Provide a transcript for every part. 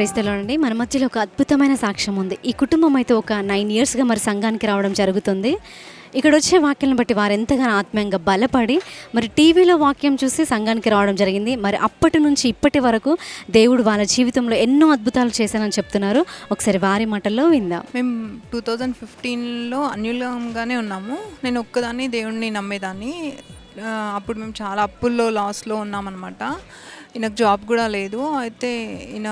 ప్రైస్తలో అండి. మన మధ్యలో ఒక అద్భుతమైన సాక్ష్యం ఉంది. ఈ కుటుంబం అయితే ఒక నైన్ ఇయర్స్గా మరి సంఘానికి రావడం జరుగుతుంది. ఇక్కడ వచ్చే వాక్యాలను బట్టి వారు ఎంతగానో ఆత్మీయంగా బలపడి మరి టీవీలో వాక్యం చూసి సంఘానికి రావడం జరిగింది. మరి అప్పటి నుంచి ఇప్పటి వరకు దేవుడు వాళ్ళ జీవితంలో ఎన్నో అద్భుతాలు చేశానని చెప్తున్నారు. ఒకసారి వారి మాటల్లో విందాం. మేము టూ థౌజండ్ ఫిఫ్టీన్లో అన్యులంగానే ఉన్నాము. నేను ఒక్కదాన్ని దేవుడిని నమ్మేదాన్ని. అప్పుడు మేము చాలా అప్పుల్లో లాస్లో ఉన్నామన్నమాట. ఈయనకు జాబ్ కూడా లేదు. అయితే ఈయన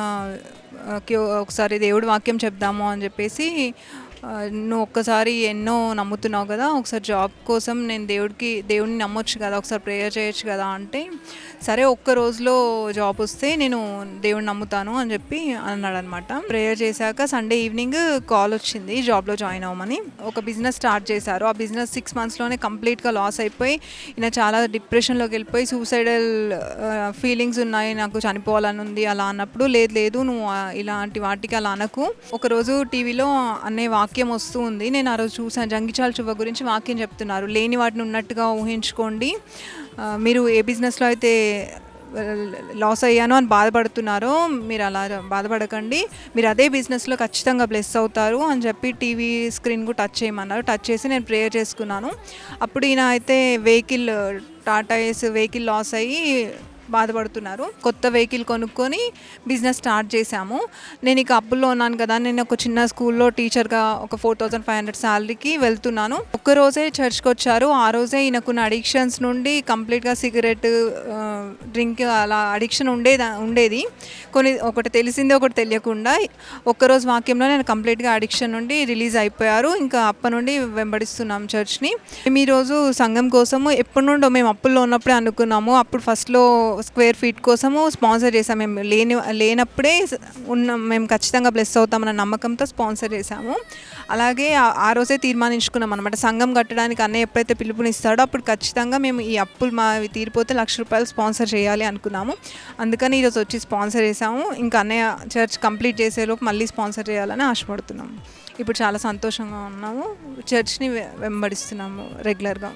ఒకసారి దేవుడి వాక్యం చెప్దాము అని చెప్పేసి నువ్వు ఒక్కసారి ఎన్నో నమ్ముతున్నావు కదా ఒకసారి జాబ్ కోసం నేను దేవుడికి దేవుడిని నమ్మొచ్చు కదా ఒకసారి ప్రేయర్ చేయొచ్చు కదా అంటే సరే ఒక్క రోజులో జాబ్ వస్తే నేను దేవుడిని నమ్ముతాను అని చెప్పి అన్నాడు అనమాట ప్రేయర్ చేశాక సండే ఈవినింగ్ కాల్ వచ్చింది జాబ్లో జాయిన్ అవ్వమని. ఒక బిజినెస్ స్టార్ట్ చేశారు. ఆ బిజినెస్ సిక్స్ మంత్స్లోనే కంప్లీట్గా లాస్ అయిపోయి ఈయన చాలా డిప్రెషన్లోకి వెళ్ళిపోయి సూసైడల్ ఫీలింగ్స్ ఉన్నాయి నాకు చనిపోవాలని ఉంది అలా అన్నప్పుడు లేదు లేదు నువ్వు ఇలాంటి వాటికి అలా అనకు. ఒకరోజు టీవీలో అనే వాక్యం వస్తూ ఉంది నేను ఆ రోజు చూసాను జంగిచాల చువ్వ గురించి వాక్యం చెప్తున్నారు. లేని వాటిని ఉన్నట్టుగా ఊహించుకోండి. మీరు ఏ బిజినెస్లో అయితే లాస్ అయ్యాను అని బాధపడుతున్నారో మీరు అలా బాధపడకండి. మీరు అదే బిజినెస్లో ఖచ్చితంగా బ్లెస్ అవుతారు అని చెప్పి టీవీ స్క్రీన్ కూడా టచ్ చేయమన్నారు. టచ్ చేసి నేను ప్రేయర్ చేసుకున్నాను. అప్పుడు ఈయన అయితే vehicle Tata Ace vehicle loss అయ్యి బాధపడుతున్నారు. కొత్త వెహికల్ కొనుక్కొని బిజినెస్ స్టార్ట్ చేశాము. నేను ఇక అప్పుల్లో ఉన్నాను కదా నేను ఒక చిన్న స్కూల్లో టీచర్గా ఒక ఫోర్ థౌజండ్ ఫైవ్ హండ్రెడ్ శాలరీకి వెళ్తున్నాను. ఒక్క రోజే చర్చ్కి వచ్చారు ఆ రోజే ఈయనకున్న అడిక్షన్స్ నుండి కంప్లీట్గా సిగరెట్ డ్రింక్ అలా అడిక్షన్ ఉండేది ఉండేది. కొన్ని ఒకటి తెలిసింది ఒకటి తెలియకుండా ఒక్కరోజు వాక్యంలో నేను కంప్లీట్గా అడిక్షన్ నుండి రిలీజ్ అయిపోయారు. ఇంకా అప్ప నుండి వెంబడిస్తున్నాం చర్చ్ని. మేము ఈరోజు సంఘం కోసము ఎప్పటి నుండో మేము అప్పుల్లో ఉన్నప్పుడే అనుకున్నాము. అప్పుడు ఫస్ట్లో స్క్వేర్ ఫీట్ కోసము స్పాన్సర్ చేసాము మేము లేని లేనప్పుడే ఉన్న మేము ఖచ్చితంగా బ్లెస్ అవుతామన్న నమ్మకంతో స్పాన్సర్ చేశాము. అలాగే ఆ- ఆ రోజే తీర్మానించుకున్నాం అనమాట సంఘం కట్టడానికి అన్నయ్య ఎప్పుడైతే పిలుపునిస్తాడో అప్పుడు ఖచ్చితంగా మేము ఈ అప్పులు మా తీరిపోతే లక్ష రూపాయలు స్పాన్సర్ స్పాన్సర్ చేయాలి అనుకున్నాము. అందుకని ఈరోజు వచ్చి స్పాన్సర్ చేసాము ఇంకా అన్నయ్య చర్చ్ కంప్లీట్ చేసేలోపు మళ్ళీ స్పాన్సర్ చేయాలని ఆశపడుతున్నాము. ఇప్పుడు చాలా సంతోషంగా ఉన్నాము. చర్చ్ని వె- వెంబడిస్తున్నాము రెగ్యులర్గా.